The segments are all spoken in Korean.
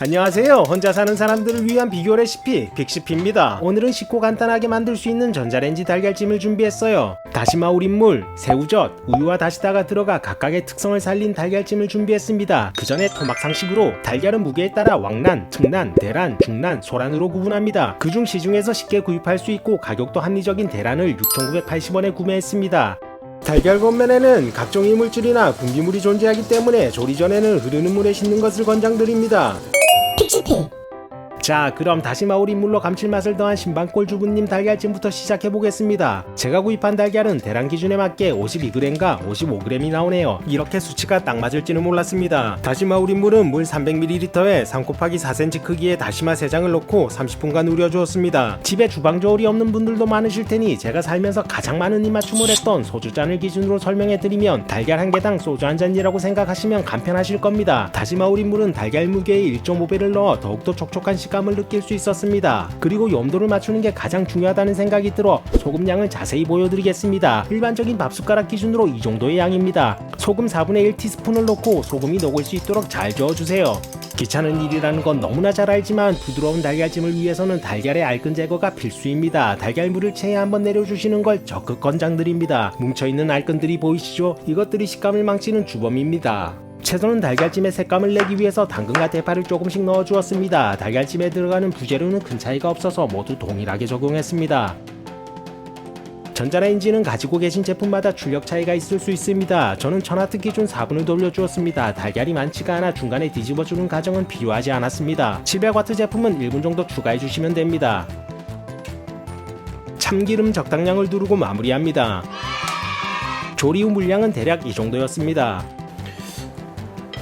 안녕하세요. 혼자 사는 사람들을 위한 비교 레시피 빅시피입니다. 오늘은 쉽고 간단하게 만들 수 있는 전자레인지 달걀찜을 준비했어요. 다시마 우린 물, 새우젓, 우유와 다시다가 들어가 각각의 특성을 살린 달걀찜을 준비했습니다. 그 전에 토막 상식으로 달걀은 무게에 따라 왕란, 특란, 대란, 중란, 소란으로 구분합니다. 그중 시중에서 쉽게 구입할 수 있고 가격도 합리적인 대란을 6,980원에 구매했습니다. 달걀 겉면에는 각종 이물질이나 분비물이 존재하기 때문에 조리 전에는 흐르는 물에 씻는 것을 권장드립니다. 픽시피 자 그럼 다시마 우린 물로 감칠맛을 더한 신방골 주부님 달걀찜부터 시작해 보겠습니다. 제가 구입한 달걀은 대량 기준에 맞게 52g과 55g이 나오네요. 이렇게 수치가 딱 맞을지는 몰랐습니다. 다시마 우린 물은 물 300ml에 3 곱하기 4cm 크기의 다시마 3장을 넣고 30분간 우려 주었습니다. 집에 주방 저울이 없는 분들도 많으실 테니 제가 살면서 가장 많은 입맞춤을 했던 소주잔을 기준으로 설명해 드리면 달걀 한 개당 소주 한 잔이라고 생각하시면 간편하실 겁니다. 다시마 우린 물은 달걀 무게의 1.5배를 넣어 더욱더 촉촉한 식감 을 느낄 수 있었습니다. 그리고 염도를 맞추는 게 가장 중요하다는 생각이 들어 소금 양을 자세히 보여드리겠습니다. 일반적인 밥숟가락 기준으로 이 정도의 양입니다. 소금 4분의 1 티스푼을 넣고 소금이 녹을 수 있도록 잘 저어주세요. 귀찮은 일이라는 건 너무나 잘 알지만 부드러운 달걀찜을 위해서는 달걀의 알끈 제거가 필수입니다. 달걀물을 체에 한번 내려주시는 걸 적극 권장드립니다. 뭉쳐있는 알끈들이 보이시죠? 이것들이 식감을 망치는 주범입니다. 채소는 달걀찜의 색감을 내기 위해서 당근과 대파를 조금씩 넣어 주었습니다. 달걀찜에 들어가는 부재료는 큰 차이가 없어서 모두 동일하게 적용했습니다. 전자레인지는 가지고 계신 제품마다 출력 차이가 있을 수 있습니다. 저는 천하트 기준 4분을 돌려주었습니다. 달걀이 많지가 않아 중간에 뒤집어주는 과정은 필요하지 않았습니다. 700W 제품은 1분 정도 추가해 주시면 됩니다. 참기름 적당량을 두르고 마무리합니다. 조리 후 물량은 대략 이 정도였습니다.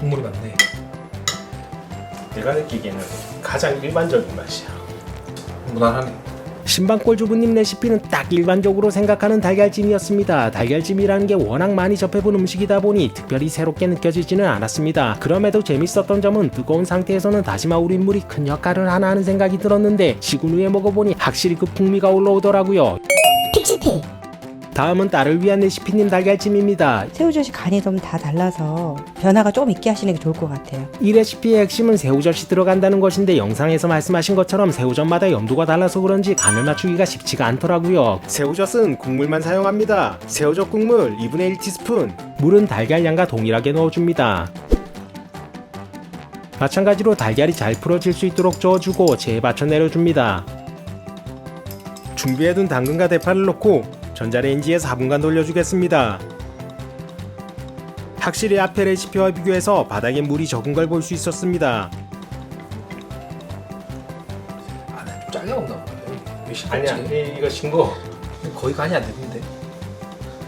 국물이 많네. 내가 느끼기에는 가장 일반적인 맛이야. 무난하네. 신방골 주부님 레시피는 딱 일반적으로 생각하는 달걀찜이었습니다. 달걀찜이라는 게 워낙 많이 접해본 음식이다 보니 특별히 새롭게 느껴지지는 않았습니다. 그럼에도 재밌었던 점은 뜨거운 상태에서는 다시마 우린물이 큰 역할을 하나 하는 생각이 들었는데 식은 후에 먹어보니 확실히 그 풍미가 올라오더라고요. 픽시피 다음은 딸을 위한 레시피님 달걀찜입니다. 새우젓이 간이 좀 다 달라서 변화가 조금 있게 하시는 게 좋을 것 같아요. 이 레시피의 핵심은 새우젓이 들어간다는 것인데 영상에서 말씀하신 것처럼 새우젓마다 염도가 달라서 그런지 간을 맞추기가 쉽지가 않더라고요. 새우젓은 국물만 사용합니다. 새우젓 국물 2분의 1티스푼. 물은 달걀 양과 동일하게 넣어줍니다. 마찬가지로 달걀이 잘 풀어질 수 있도록 저어주고 재에 받쳐 내려줍니다. 준비해둔 당근과 대파를 넣고 전자레인지에 4분간 돌려주겠습니다. 확실히 앞의 레시피와 비교해서 바닥에 물이 적은 걸 볼 수 있었습니다. 아, 좀 잘려 온다. 왜 싱겁지? 이거 신고. 거의 간이 안 되는데.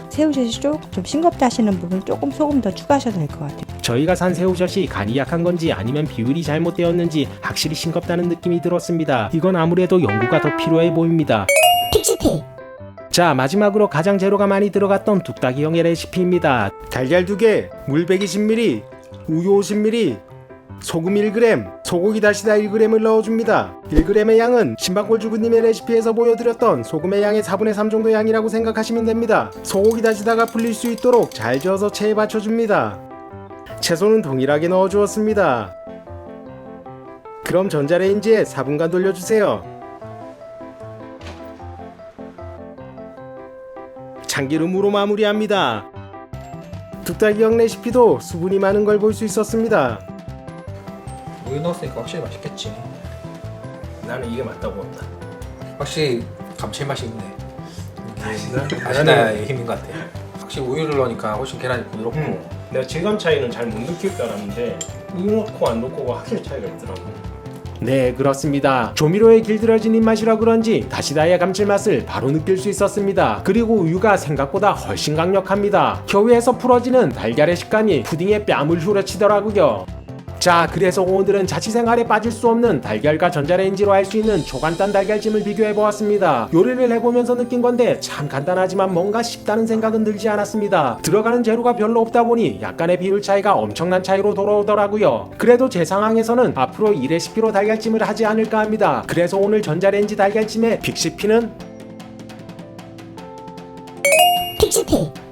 새우젓이 조금 좀 싱겁다 하시는 부분 조금 소금 더 추가하셔도 될 것 같아요. 저희가 산 새우젓이 간이 약한 건지 아니면 비율이 잘못되었는지 확실히 싱겁다는 느낌이 들었습니다. 이건 아무래도 연구가 더 필요해 보입니다. 픽시피 자 마지막으로 가장 재료가 많이 들어갔던 뚝딱이형의 레시피입니다. 달걀 2개, 물 120ml, 우유 50ml, 소금 1g, 소고기 다시다 1g을 넣어줍니다. 1g의 양은 신방골 주부님의 레시피에서 보여드렸던 소금의 양의 4분의 3 정도 양이라고 생각하시면 됩니다. 소고기 다시다가 풀릴 수 있도록 잘 저어서 체에 받쳐줍니다. 채소는 동일하게 넣어주었습니다. 그럼 전자레인지에 4분간 돌려주세요. 참기름으로 마무리합니다. 뚝딱이형 레시피도 수분이 많은 걸 볼 수 있었습니다. 우유 넣었으니까 확실히 맛있겠지. 나는 이게 맞다고 본다. 확실히 감칠맛이 있네. 다시다? 다시다의 힘인 것 같아. 확실히 우유를 넣으니까 훨씬 계란이 부드럽고 음. 내가 질감 차이는 잘 못 느낄 줄 알았는데 우유 넣고 안 넣고가 확실히 차이가 있더라고. 네 그렇습니다. 조미료에 길들여진 입맛이라 그런지 다시다의 감칠맛을 바로 느낄 수 있었습니다. 그리고 우유가 생각보다 훨씬 강력합니다. 겨우에서 풀어지는 달걀의 식감이 푸딩에 뺨을 후려치더라고요 자 그래서 오늘은 자취생활에 빠질 수 없는 달걀과 전자레인지로 할 수 있는 초간단 달걀찜을 비교해보았습니다. 요리를 해보면서 느낀 건데 참 간단하지만 뭔가 쉽다는 생각은 들지 않았습니다. 들어가는 재료가 별로 없다 보니 약간의 비율 차이가 엄청난 차이로 돌아오더라고요. 그래도 제 상황에서는 앞으로 이 레시피로 달걀찜을 하지 않을까 합니다. 그래서 오늘 전자레인지 달걀찜의 빅시피는 픽시피